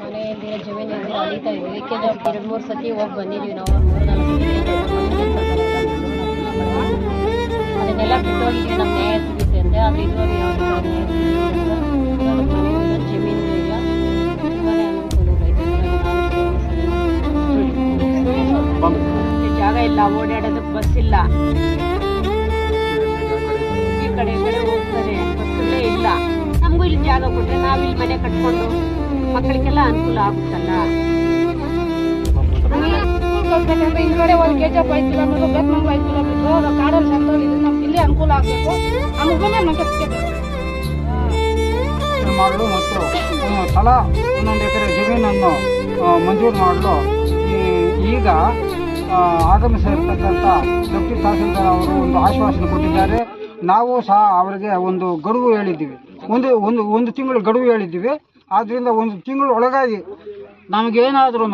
ಮನೆಯಲ್ಲಿ ಜಮೀನಲ್ಲಿ ಎರಡು ಮೂರು ಸತಿ ಹೋಗಿ ಬಂದಿದ್ದೀವಿ ನಾವು. ಜಾಗ ಇಲ್ಲ. ಓಡಾಡೋದಕ್ಕೆ ಬಸ್ ಇಲ್ಲ. ಈ ಕಡೆ ಈ ಹೋಗ್ತಾರೆ. ಬಸ್ಗಳೇ ಇಲ್ಲ ನಮಗೂ ಇಲ್ಲಿ ಜಾಗ ಕೊಟ್ಟರೆ ನಾವು ಇಲ್ಲಿ ಮನೆ ಕಟ್ಕೊಂಡು ಮಕ್ಕಳಿಗೆಲ್ಲ ಅನುಕೂಲ ಆಗುತ್ತಲ್ಲ? ಹೋಗ್ಬೇಕಂದ್ರೆ ಕಡೆ ಒಂದು ಕೆ ಜಿ ಎಫ್ ಐದು ಕಿಲೋಮೀಟರ್ ಬೇಕಂದ್ರೆ ಐದು ಕಿಲೋಮೀಟ್ರ್ ಕಾಡಲ್ಲಿ ಸಂತೋಷ ನಮ್ಗೆ ಇಲ್ಲಿ ಅನುಕೂಲ ಆಗಬೇಕು. ನಮಗೂ ನಮಗೆ ಸಿಗಬೇಕು ಮಾಡಲು ಮತ್ತು ಆ, ತಲಾ ಒಂದೊಂದು ಎಕರೆ ಜಮೀನನ್ನು ಮಂಜೂರು ಮಾಡಲು ಈಗ ಆ, ಆಗಮಿಸಿರ್ತಕ್ಕಂಥ ಡೆಪ್ಟಿ ತಹಸೀಲ್ದಾರ್ ಅವರು ಒಂದು ಆಶ್ವಾಸನೆ ಕೊಟ್ಟಿದ್ದಾರೆ. ನಾವು ಸಹ ಅವರಿಗೆ ಒಂದು ಗಡುವು ಹೇಳಿದ್ದೀವಿ. ಒಂದು ಒಂದು ಒಂದು ತಿಂಗಳು ಗಡುವು ಹೇಳಿದ್ದೀವಿ. ಆದ್ದರಿಂದ ಒಂದು ತಿಂಗಳು ಒಳಗಾಗಿ ನಮಗೇನಾದ್ರೂ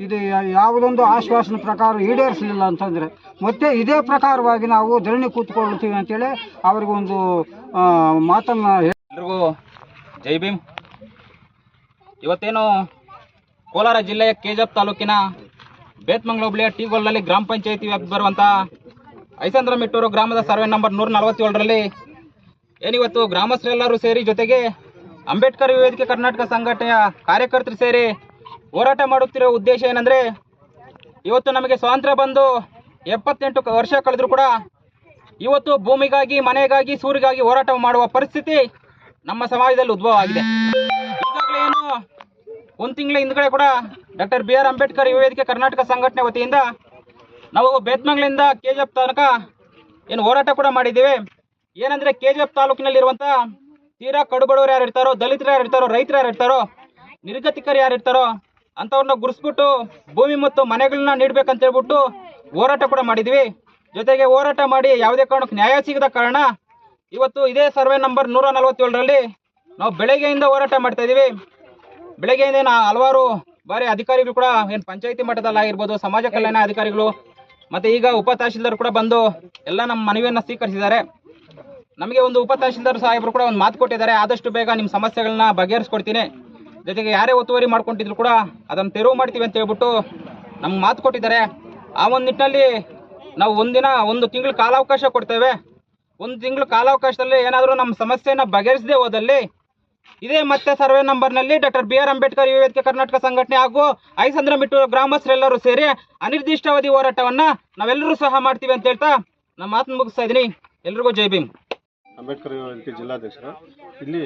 ಇದು ಯಾವುದೊಂದು ಆಶ್ವಾಸನೆ ಪ್ರಕಾರ ಈಡೇರಿಸಲಿಲ್ಲ ಅಂತಂದರೆ ಮತ್ತೆ ಇದೇ ಪ್ರಕಾರವಾಗಿ ನಾವು ಧರಣಿ ಕೂತ್ಕೊಳ್ತೀವಿ ಅಂತೇಳಿ ಅವರಿಗೆ ಒಂದು ಆ, ಮಾತನ್ನು ಎಲ್ರಿಗೂ ಜೈ ಭೀಮ್. ಇವತ್ತೇನು ಕೋಲಾರ ಜಿಲ್ಲೆಯ ಕೆಜಪ್ ತಾಲೂಕಿನ ಬೇತ್ಮಂಗ್ಲ ಹೋಬಳಿಯ ಟಿಗೋಲ್ನಲ್ಲಿ ಗ್ರಾಮ ಪಂಚಾಯತಿ ವ್ಯಾಪ್ತಿ ಬರುವಂಥ ಐಸಂದ್ರ ಮೆಟ್ಟೂರು ಗ್ರಾಮದ ಸರ್ವೆ ನಂಬರ್ ನೂರ ನಲವತ್ತೇಳರಲ್ಲಿ ಏನಿವತ್ತು ಗ್ರಾಮಸ್ಥರೆಲ್ಲರೂ ಸೇರಿ ಜೊತೆಗೆ ಅಂಬೇಡ್ಕರ್ ವೇದಿಕೆ ಕರ್ನಾಟಕ ಸಂಘಟನೆಯ ಕಾರ್ಯಕರ್ತರು ಸೇರಿ ಹೋರಾಟ ಮಾಡುತ್ತಿರೋ ಉದ್ದೇಶ ಏನಂದರೆ, ಇವತ್ತು ನಮಗೆ ಸ್ವಾತಂತ್ರ್ಯ ಬಂದು ಎಪ್ಪತ್ತೆಂಟು ವರ್ಷ ಕಳೆದರೂ ಕೂಡ ಇವತ್ತು ಭೂಮಿಗಾಗಿ, ಮನೆಗಾಗಿ ಸೂರಿಗಾಗಿ ಹೋರಾಟ ಮಾಡುವ ಪರಿಸ್ಥಿತಿ ನಮ್ಮ ಸಮಾಜದಲ್ಲಿ ಉದ್ಭವ ಆಗಿದೆ. ಈಗಾಗಲೇ ಏನು ಒಂದು ತಿಂಗಳ ಹಿಂದ್ಗಡೆ ಕೂಡ ಡಾಕ್ಟರ್ ಬಿ ಆರ್ ಅಂಬೇಡ್ಕರ್ ವೇದಿಕೆ ಕರ್ನಾಟಕ ಸಂಘಟನೆ ವತಿಯಿಂದ ನಾವು ಬೇತ್ಮಂಗ್ಲಿಂದ ಕೆ ಜಿ ಎಫ್ ತನಕ ಏನು ಹೋರಾಟ ಕೂಡ ಮಾಡಿದ್ದೇವೆ. ಏನಂದ್ರೆ ಕೆ ಜಿ ಎಫ್ ತಾಲೂಕಿನಲ್ಲಿರುವಂಥ ತೀರಾ ಕಡುಬಡವರು ಯಾರು ಇರ್ತಾರೋ, ದಲಿತರು ಯಾರು ಇರ್ತಾರೋ, ರೈತರು ಯಾರು ಇರ್ತಾರೋ, ನಿರ್ಗತಿಕರು ಯಾರು ಇರ್ತಾರೋ ಅಂಥವ್ರನ್ನ ಗುರುಸ್ಬಿಟ್ಟು ಭೂಮಿ ಮತ್ತು ಮನೆಗಳನ್ನ ನೀಡ್ಬೇಕಂತ ಹೇಳ್ಬಿಟ್ಟು ಹೋರಾಟ ಕೂಡ ಮಾಡಿದ್ವಿ. ಜೊತೆಗೆ ಹೋರಾಟ ಮಾಡಿ ಯಾವುದೇ ಕಾರಣಕ್ಕೆ ನ್ಯಾಯ ಸಿಗದ ಕಾರಣ ಇವತ್ತು ಇದೇ ಸರ್ವೆ ನಂಬರ್ ನೂರ ನಲವತ್ತೇಳರಲ್ಲಿ ನಾವು ಬೆಳಗ್ಗೆಯಿಂದ ಹೋರಾಟ ಮಾಡ್ತಾ ಇದೀವಿ. ಬೆಳಗ್ಗೆಯಿಂದ ಹಲವಾರು ಬಾರಿ ಅಧಿಕಾರಿಗಳು ಕೂಡ ಏನು ಪಂಚಾಯತಿ ಮಟ್ಟದಲ್ಲಿ ಆಗಿರ್ಬೋದು, ಸಮಾಜ ಕಲ್ಯಾಣ ಅಧಿಕಾರಿಗಳು, ಮತ್ತೆ ಈಗ ಉಪ ತಹಶೀಲ್ದಾರ್ ಕೂಡ ಬಂದು ಎಲ್ಲ ನಮ್ಮ ಮನವಿಯನ್ನು ಸ್ವೀಕರಿಸಿದ್ದಾರೆ. ನಮಗೆ ಒಂದು ಉಪ ತಹಶೀಲ್ದಾರ್ ಸಾಹೇಬರು ಕೂಡ ಒಂದು ಮಾತು ಕೊಟ್ಟಿದ್ದಾರೆ. ಆದಷ್ಟು ಬೇಗ ನಿಮ್ಮ ಸಮಸ್ಯೆಗಳನ್ನ ಬಗೆಹರಿಸ್ಕೊಡ್ತೀನಿ. ಜೊತೆಗೆ ಯಾರೇ ಒತ್ತುವರಿ ಮಾಡ್ಕೊಂಡಿದ್ರು ಕೂಡ ಅದನ್ನು ತೆರವು ಮಾಡ್ತೀವಿ ಅಂತ ಹೇಳ್ಬಿಟ್ಟು ನಮ್ಗೆ ಮಾತು ಕೊಟ್ಟಿದ್ದಾರೆ. ಆ ಒಂದು ನಿಟ್ಟಿನಲ್ಲಿ ನಾವು ಒಂದಿನ, ಒಂದು ತಿಂಗಳು ಕಾಲಾವಕಾಶ ಕೊಡ್ತೇವೆ. ಒಂದು ತಿಂಗಳು ಕಾಲಾವಕಾಶದಲ್ಲಿ ಏನಾದರೂ ನಮ್ಮ ಸಮಸ್ಯೆನ ಬಗೆಹರಿಸದೆ ಹೋದಲ್ಲಿ ಇದೇ ಮತ್ತೆ ಸರ್ವೆ ನಂಬರ್ನಲ್ಲಿ ಡಾಕ್ಟರ್ ಬಿ ಆರ್ ಅಂಬೇಡ್ಕರ್ ಯುವ ಕರ್ನಾಟಕ ಸಂಘಟನೆ ಹಾಗೂ ಐಸಂದ್ರ ಮಿಟ್ಟು ಗ್ರಾಮಸ್ಥರೆಲ್ಲರೂ ಸೇರಿ ಅನಿರ್ದಿಷ್ಟಾವಧಿ ಹೋರಾಟವನ್ನು ನಾವೆಲ್ಲರೂ ಸಹ ಮಾಡ್ತೀವಿ ಅಂತ ಹೇಳ್ತಾ ನಮ್ಮ ಮಾತನ್ನು ಮುಗಿಸ್ತಾ ಇದ್ದೀನಿ. ಎಲ್ರಿಗೂ ಜೈ ಭೀಮ್. ಅಂಬೇಡ್ಕರ್ ವೇದಿಕೆ ಜಿಲ್ಲಾಧ್ಯಕ್ಷರು. ಇಲ್ಲಿ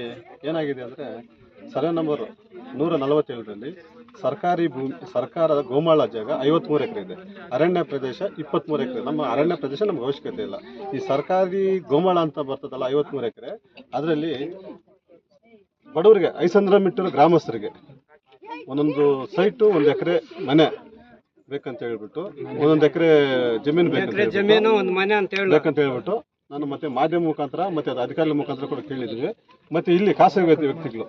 ಏನಾಗಿದೆ ಅಂದರೆ ಸರ್ವೆ ನಂಬರ್ ನೂರ ನಲವತ್ತೇಳರಲ್ಲಿ ಸರ್ಕಾರಿ ಭೂಮಿ ಸರ್ಕಾರದ ಗೋಮಾಳ ಜಾಗ ಐವತ್ಮೂರು ಎಕರೆ ಇದೆ. ಅರಣ್ಯ ಪ್ರದೇಶ ಇಪ್ಪತ್ತ್ಮೂರು ಎಕರೆ. ನಮ್ಮ ಅರಣ್ಯ ಪ್ರದೇಶ ನಮ್ಗೆ ಅವಶ್ಯಕತೆ ಇಲ್ಲ. ಈ ಸರ್ಕಾರಿ ಗೋಮಾಳ ಅಂತ ಬರ್ತದಲ್ಲ ಐವತ್ತ್ಮೂರು ಎಕರೆ ಅದರಲ್ಲಿ ಬಡವರಿಗೆ ಐಸಂದ್ರ ಮಿಟ್ಟರು ಗ್ರಾಮಸ್ಥರಿಗೆ ಒಂದೊಂದು ಸೈಟು ಒಂದು ಎಕರೆ ಮನೆ ಬೇಕಂತ ಹೇಳ್ಬಿಟ್ಟು ಒಂದೊಂದು ಎಕರೆ ಜಮೀನು ಬೇಕಂತ ಜಮೀನು ಒಂದು ಮನೆ ಅಂತ ಹೇಳ್ಬಿಟ್ಟು ನಾನು ಮತ್ತೆ ಮಾಧ್ಯಮ ಮುಖಾಂತರ, ಮತ್ತೆ ಅದು ಅಧಿಕಾರಿಗಳ ಮುಖಾಂತರ ಕೂಡ ಕೇಳಿದ್ವಿ. ಮತ್ತೆ ಇಲ್ಲಿ ಖಾಸಗಿ ವ್ಯಕ್ತಿಗಳು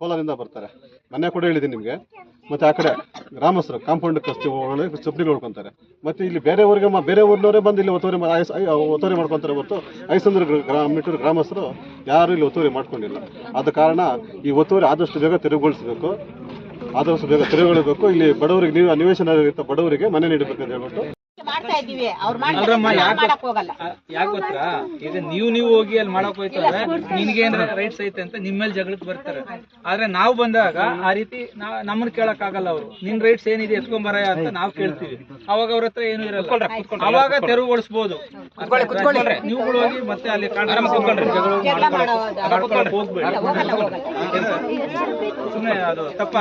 ಕೋಲಾರಿಂದ ಬರ್ತಾರೆ. ಮನೆ ಕೂಡ ಹೇಳಿದೆ ನಿಮಗೆ. ಮತ್ತೆ ಆ ಕಡೆ ಗ್ರಾಮಸ್ಥರು, ಕಾಂಪೌಂಡ್ ಕಸ್ತಿ ಒಳಗೆ ಸಬ್ಡಿ ನೋಡ್ಕೊಂತಾರೆ ಮತ್ತೆ ಇಲ್ಲಿ ಬೇರೆ ಊರಿಗೆ ಬೇರೆ ಊರಿನವರೇ ಬಂದು ಇಲ್ಲಿ ಒತ್ತುವರಿ ಒತ್ತುವರಿ ಮಾಡ್ಕೊಂತಾರೆ ಹೊತ್ತು ಐಸಂದ್ರ ಗ್ರಾಮ ಮಿಟ್ಟೂರು ಗ್ರಾಮಸ್ಥರು ಯಾರು ಇಲ್ಲಿ ಒತ್ತುವರಿ ಮಾಡ್ಕೊಂಡಿಲ್ಲ. ಆದ ಕಾರಣ ಈ ಒತ್ತುವರಿ ಆದಷ್ಟು ಬೇಗ ತೆರವುಗೊಳಿಸಬೇಕು. ಆದಷ್ಟು ಬೇಗ ತೆರವುಗೊಳಿಸಬೇಕು ಇಲ್ಲಿ ಬಡವರಿಗೆ ನೀವು ಅನಿವೇಶನ ಬಡವರಿಗೆ ಮನೆ ನೀಡಬೇಕಂತ ಹೇಳ್ಬಿಟ್ಟು ಮಾಡ್ತಾ ಇದೀವಿ ಅವ್ರು ಅಲ್ರಮ್ಮ, ಯಾಕೆ- ಮಾಡಕ್ ಹೋಗಲ್ಲ. ಯಾಕೆ ಗೊತ್ತಾ? ಈಗ ನೀವು ನೀವು ಹೋಗಿ ಅಲ್ಲಿ ಮಾಡಕ್ ಹೋಯ್ತಾರೆ ನಿನ್ಗೇನ್ರ ರೈಟ್ಸ್ ಐತೆ ಅಂತ ನಿಮ್ಮ ಮೇಲೆ ಜಗಳಕ್ಕೆ ಬರ್ತಾರೆ. ಆದ್ರೆ ನಾವು ಬಂದಾಗ ಆ ರೀತಿ ನಮ್ಮನ್ನ ಕೇಳಕ್ ಆಗಲ್ಲ ಅವರು. ನಿನ್ ರೈಟ್ಸ್ ಏನಿದೆ ಎತ್ಕೊಂಬರ ಅಂತ ನಾವು ಕೇಳ್ತೀವಿ. ಅವಾಗ ಅವ್ರ ಹತ್ರ ಏನು ಇರಲ್ಲ. ಅವಾಗ ತೆರವುಗೊಳಿಸಬಹುದು ನೀವುಗಳು ಹೋಗಿ ಮತ್ತೆ ಅಲ್ಲಿ ಹೋಗ್ಬೇಡಿ. ಸುಮ್ಮನೆ ಅದು ತಪ್ಪ